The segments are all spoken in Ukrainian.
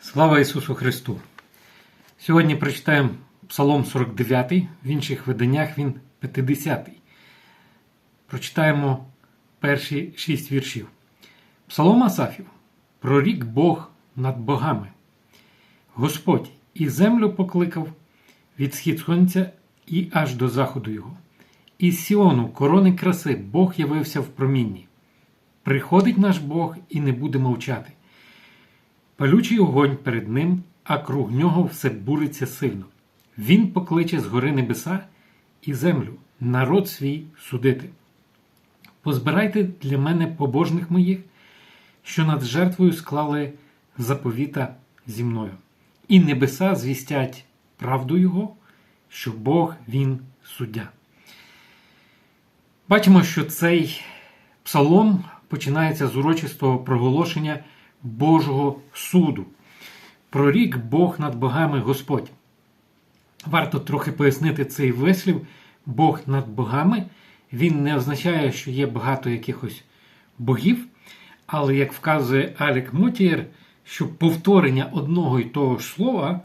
Слава Ісусу Христу! Сьогодні прочитаємо Псалом 49, в інших виданнях він 50. Прочитаємо перші шість віршів. Псалом Асафів. Прорік Бог над богами. Господь і землю покликав від схід сонця і аж до заходу його. Із Сіону, корони краси, Бог явився в промінні. Приходить наш Бог і не буде мовчати. Палючий огонь перед ним, а круг нього все буриться сильно. Він покличе з гори небеса і землю, народ свій судити. Позбирайте для мене побожних моїх, що над жертвою склали заповіта зі мною. І небеса звістять правду Його, що Бог він суддя. Бачимо, що цей псалом починається з урочистого проголошення Божого суду. Прорік Бог над богами Господь. Варто трохи пояснити цей вислів Бог над богами. Він не означає, що є багато якихось богів, але, як вказує Алек Мотієр, що повторення одного і того ж слова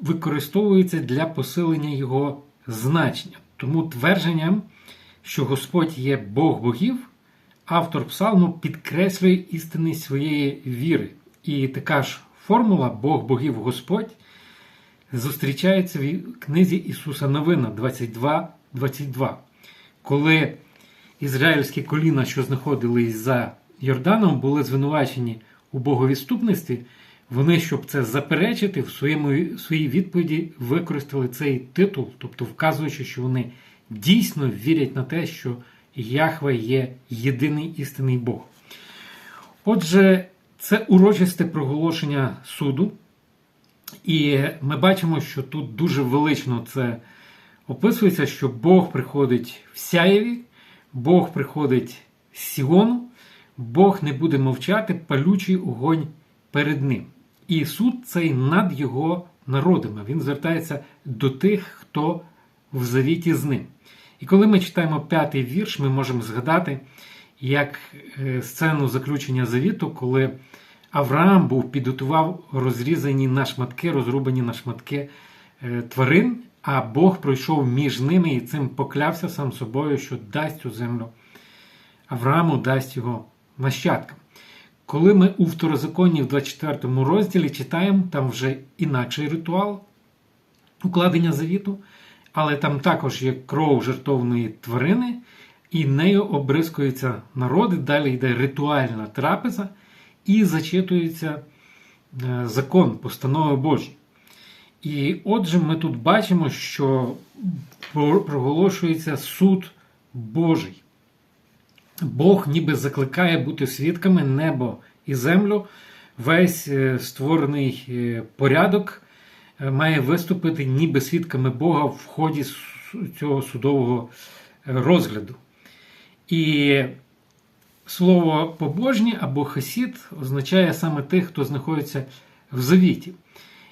використовується для посилення його значення. Тому твердженням, що Господь є Бог богів, автор псалму підкреслює істинність своєї віри. І така ж формула Бог богів Господь зустрічається в книзі Ісуса Новина 22.22, коли ізраїльські коліна, що знаходились за Йорданом, були звинувачені у боговідступництві, вони, щоб це заперечити, в своєму, своїй відповіді використали цей титул, тобто вказуючи, що вони дійсно вірять на те, що Яхве є єдиний істинний Бог. Отже, це урочисте проголошення суду. І ми бачимо, що тут дуже велично це описується, що Бог приходить в сяєві, Бог приходить з Сіону, Бог не буде мовчати, палючий огонь перед ним. І суд цей над його народами. Він звертається до тих, хто в завіті з ним. І коли ми читаємо п'ятий вірш, ми можемо згадати, як сцену заключення завіту, коли Авраам був підготував розрізані на шматки, розрубані на шматки тварин, а Бог пройшов між ними і цим поклявся сам собою, що дасть цю землю Аврааму, дасть його нащадкам. Коли ми у второзаконні в 24 розділі читаємо, там вже інакший ритуал укладення завіту, але там також є кров жертовної тварини, і нею обрискуються народи, далі йде ритуальна трапеза і зачитується закон, постанови Божі. І отже, ми тут бачимо, що проголошується суд Божий. Бог ніби закликає бути свідками небо і землю. Весь створений порядок має виступити ніби свідками Бога в ході цього судового розгляду. І слово побожні або хасід означає саме тих, хто знаходиться в завіті.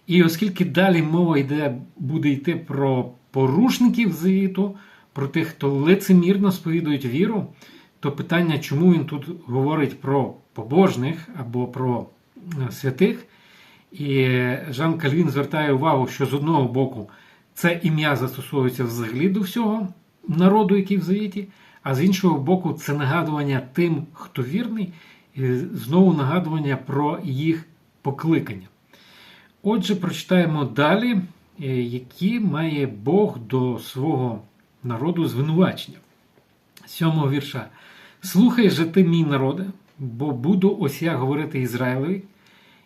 І оскільки далі мова йде, буде йти про порушників завіту, про тих, хто лицемірно сповідують віру, то питання, чому він тут говорить про побожних або про святих. І Жан Кальвін звертає увагу, що з одного боку це ім'я застосовується взагалі до всього народу, який в завіті, а з іншого боку, це нагадування тим, хто вірний, і знову нагадування про їх покликання. Отже, прочитаємо далі, які має Бог до свого народу звинувачення. Сьомого вірша. Слухай же ти, мій народе, бо буду ось я говорити Ізраїлеві,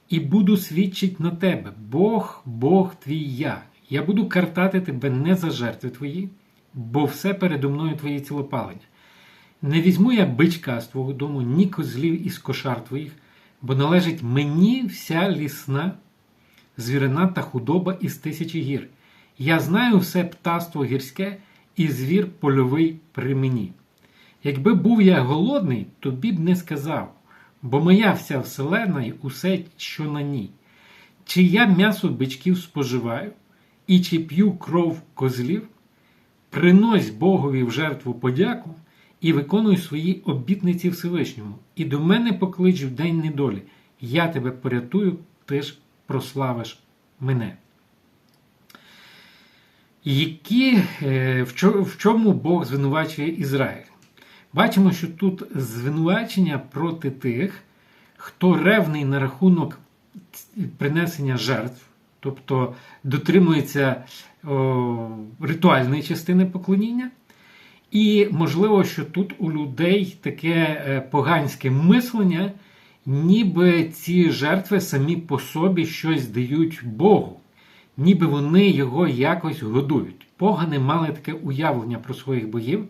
і буду свідчить на тебе, Бог, Бог твій я. Я буду картати тебе не за жертви твої, бо все передо мною твої цілопалення. Не візьму я бичка з твого дому, ні козлів із кошар твоїх, бо належить мені вся лісна, звірина та худоба із тисячі гір. Я знаю все птаство гірське і звір польовий при мені. Якби був я голодний, тобі б не сказав, бо моя вся вселена й усе, що на ній. Чи я м'ясо бичків споживаю, і чи п'ю кров козлів, принось Богові в жертву подяку і виконуй свої обітниці Всевишньому, і до мене поклич в день недолі. Я тебе порятую, ти ж прославиш мене. Які, е, в чому Бог звинувачує Ізраїль? Бачимо, що тут звинувачення проти тих, хто ревний на рахунок принесення жертв, тобто дотримується о, ритуальної частини поклоніння. І можливо, що тут у людей таке е, поганське мислення, ніби ці жертви самі по собі щось дають Богу, ніби вони його якось годують. Погани мали таке уявлення про своїх богів.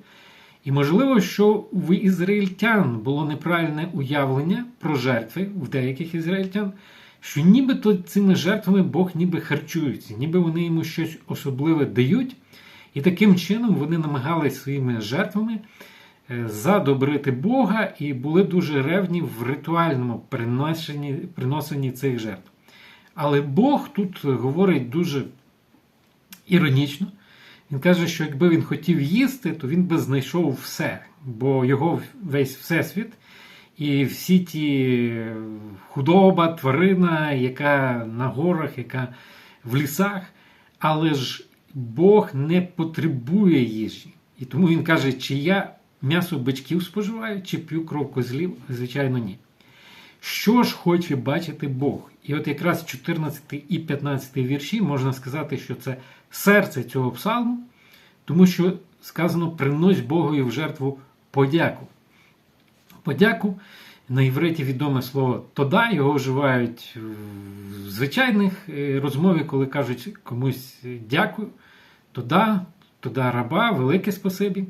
І можливо, що в ізраїльтян було неправильне уявлення про жертви в деяких ізраїльтян, що нібито цими жертвами Бог ніби харчується, ніби вони йому щось особливе дають. І таким чином вони намагались своїми жертвами е, задобрити Бога і були дуже ревні в ритуальному приношенні, приносенні цих жертв. Але Бог тут говорить дуже іронічно. Він каже, що якби він хотів їсти, то він би знайшов все, бо його весь всесвіт і всі ті худоба, тварина, яка на горах, яка в лісах, але ж Бог не потребує їжі. І тому він каже, чи я м'ясо бичків споживаю, чи п'ю кров козлів? Звичайно, ні. Що ж хоче бачити Бог? І от якраз 14 і 15 вірші можна сказати, що це серце цього псалму, тому що сказано: принось Богові в жертву подяку. Подяку на євриті відоме слово тода, його вживають в звичайних е, розмові, коли кажуть комусь дякую, тода, тода раба, велике спасибі.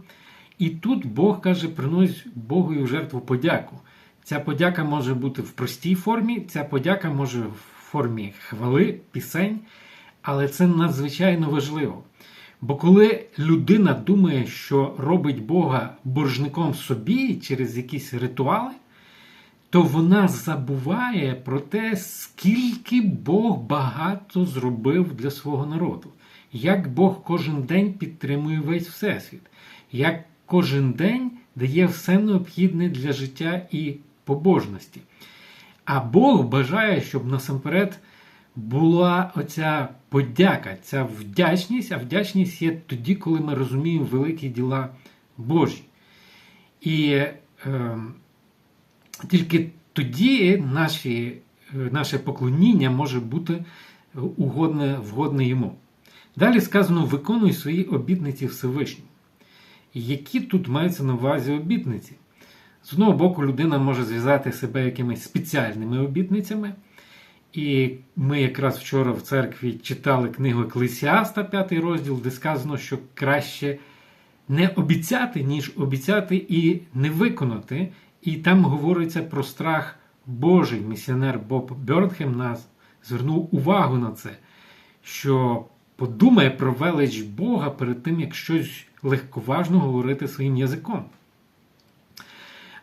І тут Бог каже, принось Богові в жертву подяку. Ця подяка може бути в простій формі, ця подяка може в формі хвали, пісень, але це надзвичайно важливо. Бо коли людина думає, що робить Бога боржником собі через якісь ритуали, то вона забуває про те, скільки Бог багато зробив для свого народу, як Бог кожен день підтримує весь Всесвіт, як кожен день дає все необхідне для життя і побожності. А Бог бажає, щоб насамперед була оця подяка, ця вдячність, а вдячність є тоді, коли ми розуміємо великі діла Божі. І е, тільки тоді наші, наше поклоніння може бути угодне, вгодне йому. Далі сказано: виконуй свої обітниці Всевишні. Які тут маються на увазі обітниці? З одного боку, людина може зв'язати себе якимись спеціальними обітницями. І ми якраз вчора в церкві читали книгу Еклесіаста, п'ятий розділ, де сказано, що краще не обіцяти, ніж обіцяти і не виконати. І там говориться про страх Божий. Місіонер Боб Бьорнхем нас звернув увагу на це, що подумає про велич Бога перед тим, як щось легковажно говорити своїм язиком.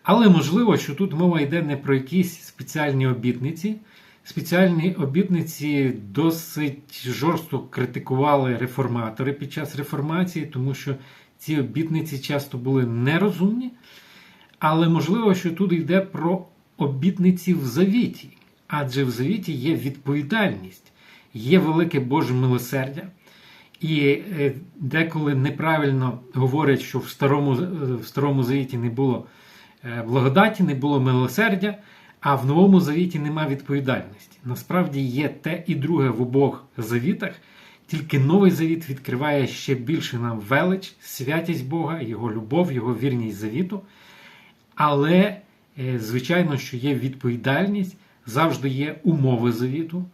Але можливо, що тут мова йде не про якісь спеціальні обітниці. Спеціальні обітниці досить жорстко критикували реформатори під час реформації, тому що ці обітниці часто були нерозумні. Але можливо, що тут йде про обітниці в завіті, адже в завіті є відповідальність, є велике Боже милосердя. І деколи неправильно говорять, що в старому, в старому завіті не було благодаті, не було милосердя. А в новому завіті нема відповідальності. Насправді є те і друге в обох завітах, тільки новий завіт відкриває ще більше нам велич, святість Бога, Його любов, Його вірність завіту. Але, звичайно, що є відповідальність, завжди є умови завіту,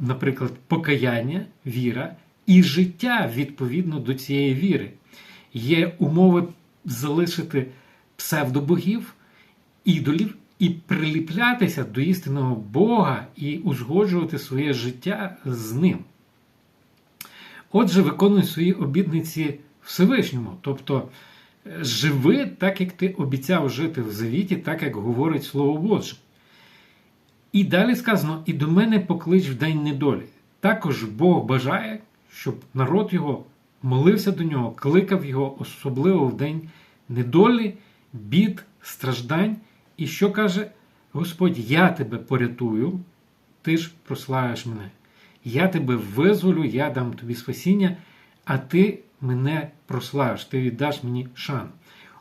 наприклад, покаяння, віра і життя відповідно до цієї віри. Є умови залишити псевдобогів, ідолів і приліплятися до істинного Бога і узгоджувати своє життя з ним. Отже, виконуй свої обітниці Всевишньому. Тобто живи так, як ти обіцяв жити в завіті, так як говорить Слово Боже. І далі сказано: і до мене поклич в день недолі. Також Бог бажає, щоб народ його молився до нього, кликав його, особливо в день недолі, бід, страждань. І що каже Господь, я тебе порятую, ти ж прославиш мене. Я тебе визволю, я дам тобі спасіння, а ти мене прославиш, ти віддаш мені шан.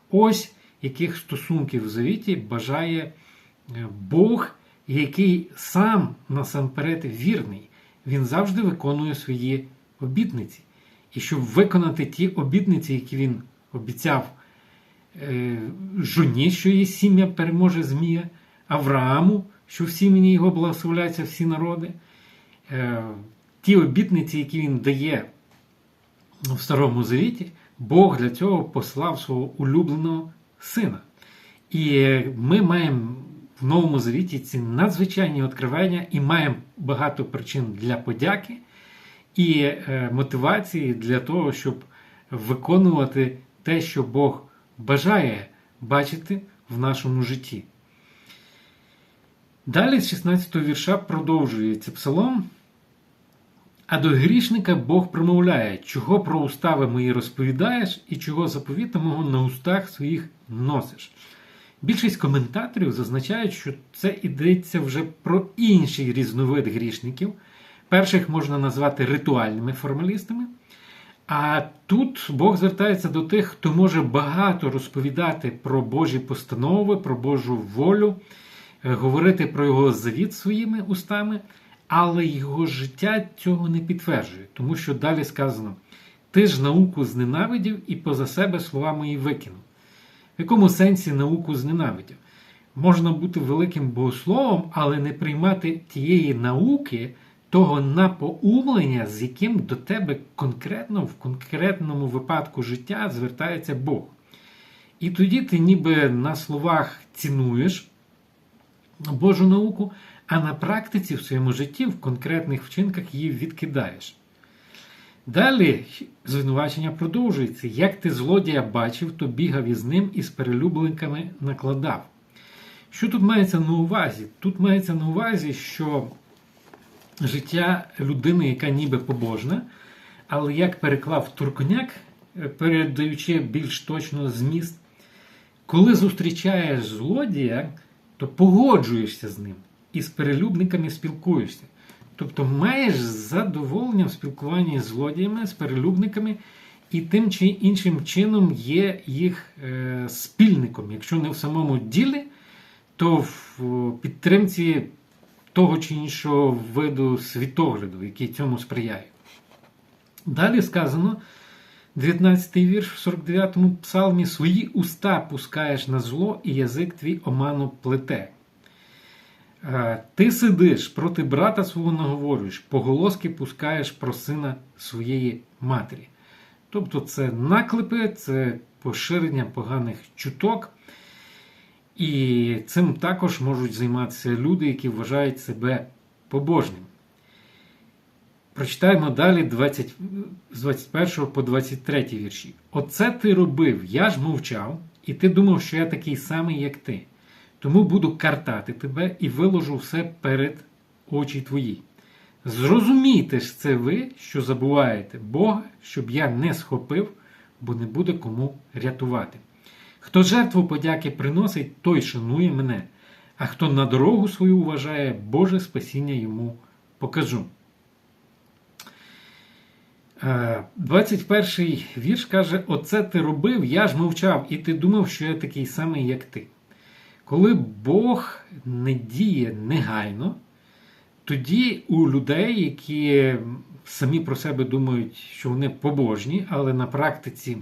Ось яких стосунків в завіті бажає е, Бог, який сам насамперед вірний. Він завжди виконує свої обітниці. І щоб виконати ті обітниці, які він обіцяв жоні, що її сім'я переможе Змія, Аврааму, що всі мені його благословляються всі народи. Е, ті обітниці, які він дає в Старому Завіті, Бог для цього послав свого улюбленого сина. І ми маємо в Новому Завіті ці надзвичайні відкривання і маємо багато причин для подяки і е, мотивації для того, щоб виконувати те, що Бог бажає бачити в нашому житті. Далі з 16 го вірша продовжується псалом. А до грішника Бог промовляє, чого про устави мої розповідаєш, і чого заповіта мого на устах своїх носиш. Більшість коментаторів зазначають, що це йдеться вже про інший різновид грішників. Перших можна назвати ритуальними формалістами. А тут Бог звертається до тих, хто може багато розповідати про Божі постанови, про Божу волю, е, говорити про його завіт своїми устами, але його життя цього не підтверджує, тому що далі сказано: ти ж науку зненавидів і поза себе слова мої викинув. В якому сенсі науку зненавидів? Можна бути великим богословом, але не приймати тієї науки, того напоумлення, з яким до тебе конкретно в конкретному випадку життя звертається Бог. І тоді ти ніби на словах цінуєш Божу науку, а на практиці в своєму житті в конкретних вчинках її відкидаєш. Далі звинувачення продовжується. Як ти злодія бачив, то бігав із ним і з перелюбленками накладав. Що тут мається на увазі? Тут мається на увазі, що життя людини, яка ніби побожна, але як переклав Турконяк, передаючи більш точно зміст, коли зустрічаєш злодія, то погоджуєшся з ним і з перелюбниками спілкуєшся. Тобто маєш задоволення в спілкуванні з злодіями, з перелюбниками, і тим чи іншим чином є їх е, спільником. Якщо не в самому ділі, то в підтримці того чи іншого виду світогляду, який цьому сприяє. Далі сказано, 19-й вірш в 49-му псалмі: Свої уста пускаєш на зло, і язик твій оману плете. Ти сидиш проти брата свого наговорюєш, поголоски пускаєш про сина своєї матері. Тобто це наклепи, це поширення поганих чуток. І цим також можуть займатися люди, які вважають себе побожним. Прочитаємо далі 20, з 21 по 23 вірші. Оце ти робив, я ж мовчав, і ти думав, що я такий самий, як ти. Тому буду картати тебе і виложу все перед очі твої. Зрозумійте ж це ви, що забуваєте Бога, щоб я не схопив, бо не буде кому рятувати. Хто жертву подяки приносить, той шанує мене, а хто на дорогу свою вважає, Боже спасіння йому покажу. 21 вірш каже: Оце ти робив, я ж мовчав, і ти думав, що я такий самий, як ти. Коли Бог не діє негайно, тоді у людей, які самі про себе думають, що вони побожні, але на практиці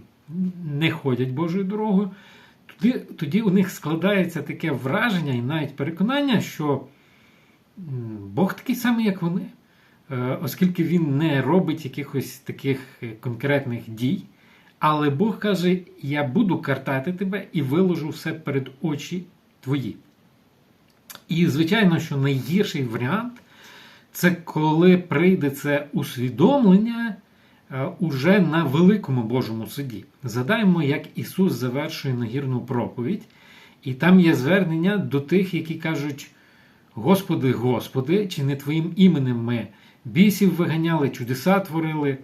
не ходять Божою дорогою, тоді, у них складається таке враження і навіть переконання, що Бог такий самий, як вони, е, оскільки він не робить якихось таких конкретних дій. Але Бог каже: Я буду картати тебе і виложу все перед очі твої. І, звичайно, що найгірший варіант це коли прийде це усвідомлення е, уже на великому Божому суді. Згадаємо, як Ісус завершує нагірну проповідь, і там є звернення до тих, які кажуть: Господи, Господи, чи не Твоїм іменем ми бісів виганяли, чудеса творили,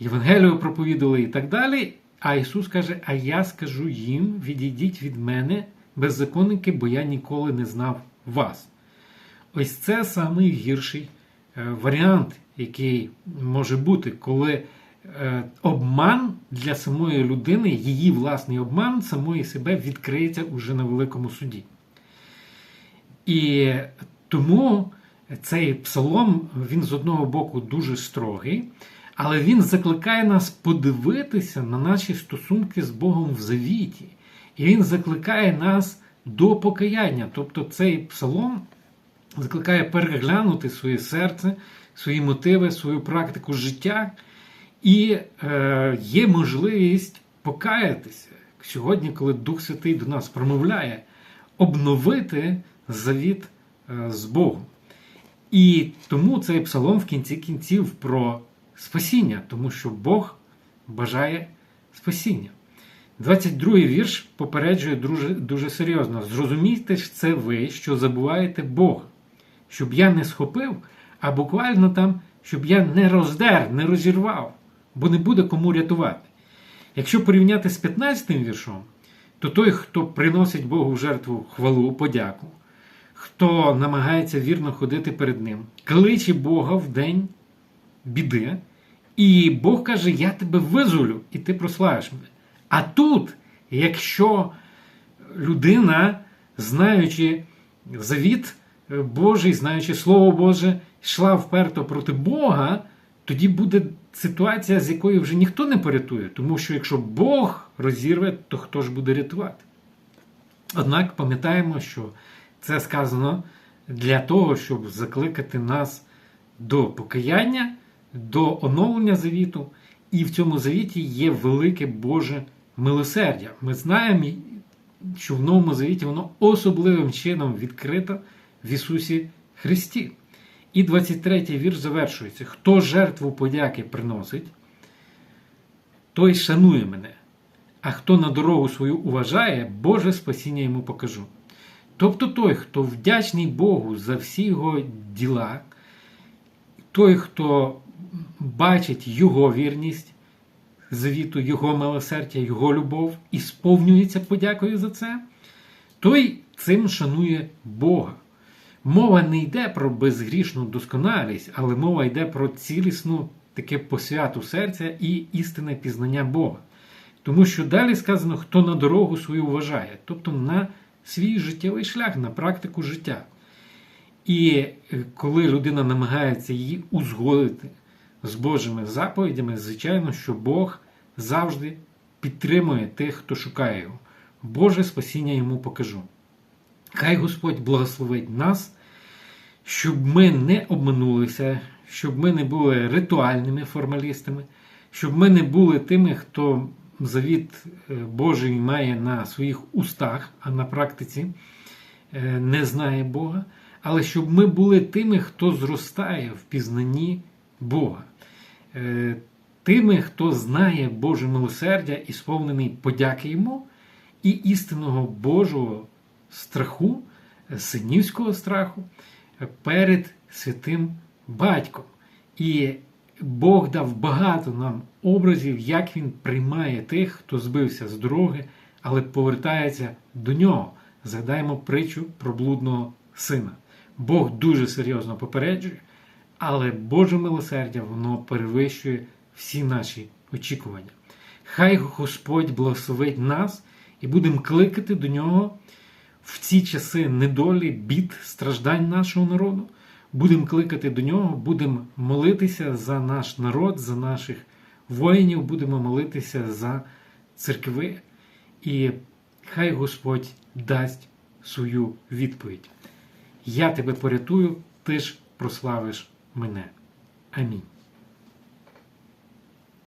Євангелію проповідали і так далі. А Ісус каже: А я скажу їм: відійдіть від мене беззаконники, бо я ніколи не знав вас. ось це самий гірший е, варіант, який може бути, коли е, обман для самої людини, її власний обман самої себе відкриється уже на великому суді. І тому цей псалом, він з одного боку дуже строгий, але він закликає нас подивитися на наші стосунки з Богом в завіті. І він закликає нас до покаяння. Тобто цей псалом закликає переглянути своє серце, свої мотиви, свою практику життя. І е, є можливість покаятися сьогодні, коли Дух Святий до нас промовляє, обновити завіт е, з Богом. І тому цей псалом в кінці кінців про спасіння, тому що Бог бажає спасіння. 22-й вірш попереджує дуже, дуже серйозно. Зрозумійте ж це ви, що забуваєте Бога, щоб я не схопив, а буквально там, щоб я не роздер, не розірвав, бо не буде кому рятувати. Якщо порівняти з 15-м віршом, то той, хто приносить Богу в жертву хвалу, подяку, хто намагається вірно ходити перед Ним, кличе Бога в день біди, і Бог каже: Я тебе визволю, і ти прославиш мене. А тут, якщо людина, знаючи завіт Божий, знаючи Слово Боже, йшла вперто проти Бога, тоді буде ситуація, з якої вже ніхто не порятує. Тому що якщо Бог розірве, то хто ж буде рятувати? Однак пам'ятаємо, що це сказано для того, щоб закликати нас до покаяння, до оновлення завіту. І в цьому завіті є велике Боже милосердя. Ми знаємо, що в Новому Завіті воно особливим чином відкрито в Ісусі Христі. І 23 й вірш завершується: Хто жертву подяки приносить, той шанує мене. А хто на дорогу свою уважає, Боже спасіння йому покажу. Тобто той, хто вдячний Богу за всі його діла, той, хто бачить Його вірність, завіту, Його милосердя, Його любов і сповнюється подякою за це, той цим шанує Бога. Мова не йде про безгрішну досконалість, але мова йде про цілісну таке посвяту серця і істинне пізнання Бога. Тому що далі сказано, хто на дорогу свою вважає, тобто на свій життєвий шлях, на практику життя. І коли людина намагається її узгодити з Божими заповідями, звичайно, що Бог завжди підтримує тих, хто шукає його. Боже спасіння йому покажу. Хай Господь благословить нас, щоб ми не обманулися, щоб ми не були ритуальними формалістами, щоб ми не були тими, хто завіт Божий має на своїх устах, а на практиці не знає Бога, але щоб ми були тими, хто зростає в пізнанні Бога. Тими, хто знає Боже милосердя і сповнений подяки йому, і істинного Божого страху, синівського страху перед святим батьком. І Бог дав багато нам образів, як Він приймає тих, хто збився з дороги, але повертається до нього. Згадаємо притчу про блудного сина. Бог дуже серйозно попереджує, але Боже милосердя воно перевищує всі наші очікування. Хай Господь благословить нас і будемо кликати до нього в ці часи недолі, бід, страждань нашого народу. Будемо кликати до нього, будемо молитися за наш народ, за наших воїнів, будемо молитися за церкви. І хай Господь дасть свою відповідь. Я тебе порятую, ти ж прославиш мене. Амінь.